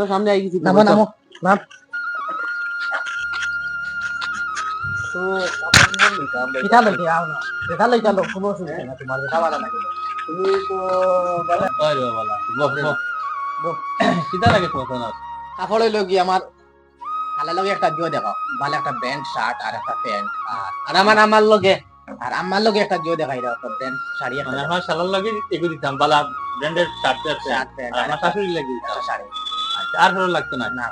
সামনে আই গেছি নামো নামো নাম। তো কিতা লইতে আও না। দেখা লইতে লোক কোনো অসুবিধা না তোমার দেখা ভালো লাগে। তুমি তো বলে। আরে বাবা বহ বহ বহ কিটা লাগে তোমার কাপড় হইল কি আমার খালা লগে একটা জিও দেখাও ভালো একটা প্যান্ট শার্ট আর একটা প্যান্ট আর আর আমার আমার লগে আর আমার লগে একটা জিও দেখাই দাও একটা প্যান্ট শাড়ি একটা মানে আমার শালার লগে এগু দিতাম বালা ব্র্যান্ডের শার্ট প্যান্ট আর আর আমার শাশুড়ি লাগি শাড়ি। আর ভালো লাগতো না। না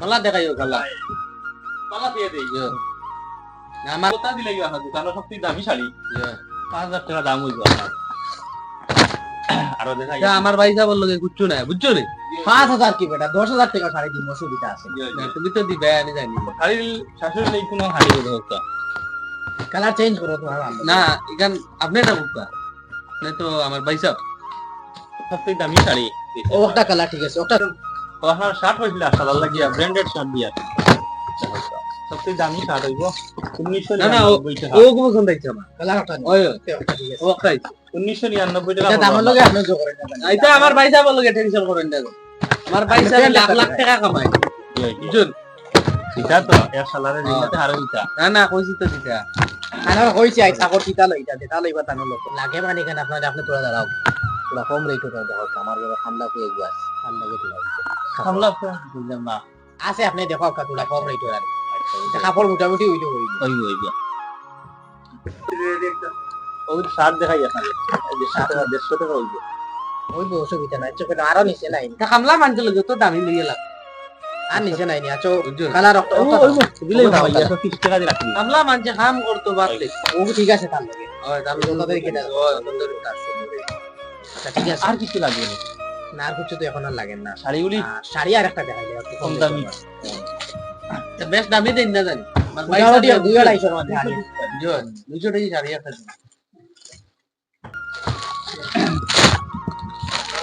মালা দেখাইও গালা মালা দিয়ে দেই না আমার কথা দিলে কি আমার দোকানের সবচেয়ে দামি শাড়ি। পাঁচ হাজার টাকা দাম হইব। আমার আরও দেখাই। আমার ভাই সাহেব লগে বুঝছ না বুঝছ রে? পাঁচ হাজার কি বেটা? দশ হাজার টাকা শাড়ি দিব অসুবিধা আছে। তুমি তো দিবে আমি জানি শাড়ির শাশুড়ি লাগি কোনো শাড়ি হোক কালার চেঞ্জ করো তোমার না এখান আপনি এটা আপনি তো আমার ভাই সাহেব সবচেয়ে দামি শাড়ি। ও একটা কালার ঠিক আছে ওটা শার্ট হয়েছিল সাদা লাগিয়া ব্র্যান্ডেড শার্ট দিয়া। সবচেয়ে দামি শার্ট হইব। উনিশশো না, না, নিরানব্বই টাকা। ও পছন্দ আমার। কালার ওই ওটা উনিশশো নিরানব্বই টাকা এটা দামের লগে আপনি করেন আমার লগে টেনশন করেন না আমার ভাই সাহেব লাখ লাখ টাকা কামায়। আমার। বুঝুন? ইটা তো এক সালারে দিলাতে আরও ইটা না না কইছি তো দিতা। আমার হইছে আই সাগর কিতা লই এটা যেটা লইবা তানো লোক। লাগে মানে কেন আপনার আপনি তোরা দাঁড়াও। তোরা কম রেটে তো দেখো আমার ঘরে ঠান্ডা হয়ে গেছে ঠান্ডা হয়ে গেছে। হামলা বুঝলাম না। আছে আপনি দেখো কা তোরা কম রেটে আর এটা কাপড় মোটামুটি হইল হইল ওই। ওই ওই শার্ট দেখাই এই যে শার্ট দেড়শো টাকা হইবে ওই অসুবিধা নাই চোখে আরও নিচে নাই। তা কামলা মানতে লগে তো দামি লইয়া লাগ আর নিচে নাই নি আছো বুঝুন কালার একটা দিলে একশো তিরিশ টাকা দিয়ে রাখবি কামলা মানছে কাম করতো বাদলে ও ঠিক আছে তার লগে ওই দাম ওদের কেটে ওই ওদের কাছে আচ্ছা, ঠিক আছে। আর কিছু লাগবে না না আর কিছু তো এখন আর লাগে না। শাড়িগুলি? শাড়ি আর একটা দেখা যায় কম দামি। বেশ দামি দেন না জানি। দুই আড়াইশোর মধ্যে দুইশো টাকা শাড়ি একটা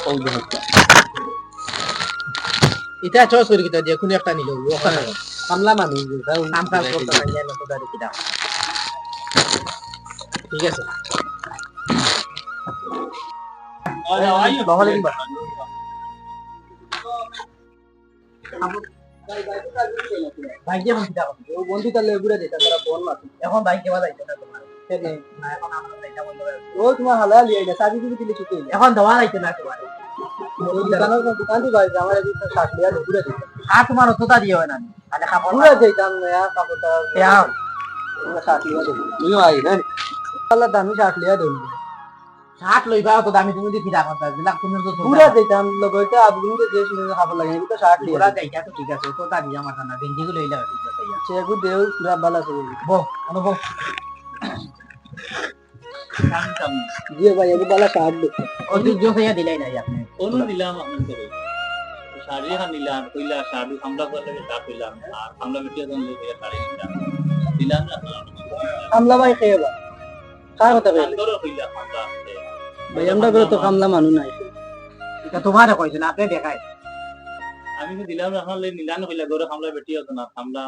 দিন। ওই যে হচ্ছে এটা চয়েস করে কিতা যে কোনো একটা নিলে ওখানে কামলা মানুষ কাম কাজ করতে পারি না তো কিনা ঠিক আছে। বহলে বাইকে বন্ধু তাহলে ঘুরে তারা বল না। এখন বাইকে বাজাইতে না ও তোমার হালাল লিয়ে গেছে চাবি দিবি দিলে কি এখন দেওয়া যাইতে না তোমার দোকান দি ভাই আমার এই শার্ট লিয়া ঘুরে দিতে আর তোমার অতটা দিয়ে হয় না। তাহলে কাপড় ঘুরে যাইতাম না কাপড়টা ইয়াও শার্ট লিয়া দেবো তুই আই না। আল্লাহ দামি শার্ট লিয়া দেবো শার্ট লইবা তো দামি তুমি দিয়ে কিনা করতে দিলা তুমি তো পুরা যাইতাম লগইতে আবগুনকে যে শুনে খাবার লাগে এটা শার্ট লিয়া পুরা যাইতা তো ঠিক আছে তো দামি আমার না গেঞ্জি গুলো লইলা ঠিক আছে। সেগু দেও পুরা ভালো আছে। বো অনুভব। দিয়ে ভাই এগু ভালো শার্ট দেখো ও তুই জো খাইয়া দিলাই নাই আপনি অন্য দিলাম আপনাদের শাড়ি এখন নিলাম কইলা শাড়ি হামলা করলে শার্ট হইলাম আর হামলা বেটিয়া দন লেগে শাড়ি নিলাম দিলাম না কামলা ভাই খেয়ে কার কথা কইলে সুন্দর হইলা হামলা ভাই আমরা করে তো কামলা মানুষ নাই এটা তোমারে কইছে না আপনি দেখাই আমি তো দিলাম এখন লে নিলাম কইলা গরে হামলা বেটিয়া তো না হামলা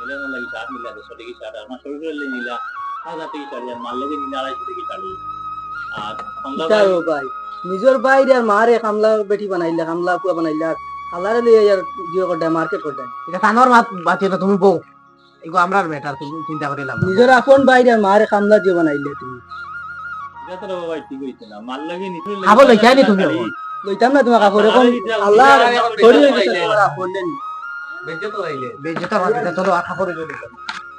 এলে না লাগি শার্ট নিলা দেড়শো টাকি শার্ট আর শরীর নিলা হাজার আর আড়াইশো আর ইটা ও ভাই নিজের বাইরে আর মারে কামলা বেটি বানাইলে কামলা পুয়া বানাইলে আর কালারে লিয়ে আর জিও করতে মার্কেট করতে এটা তানোর মাত বাতি না তুমি বউ। এগো আমরার বেটার তুমি চিন্তা করে লাভ নিজের আপন বাইরে আর মারে কামলা জিও বানাইলে তুমি। এটা তো বাবা ঠিক হইছে না। মাল লগে নিতে খাব লইছাই নি তুমি লইতাম না তোমার কাপড় এখন আল্লাহ থরি হয়ে তোমার আপন নেন বেজে তো আইলে বেজে তো চলো আখা করে যদি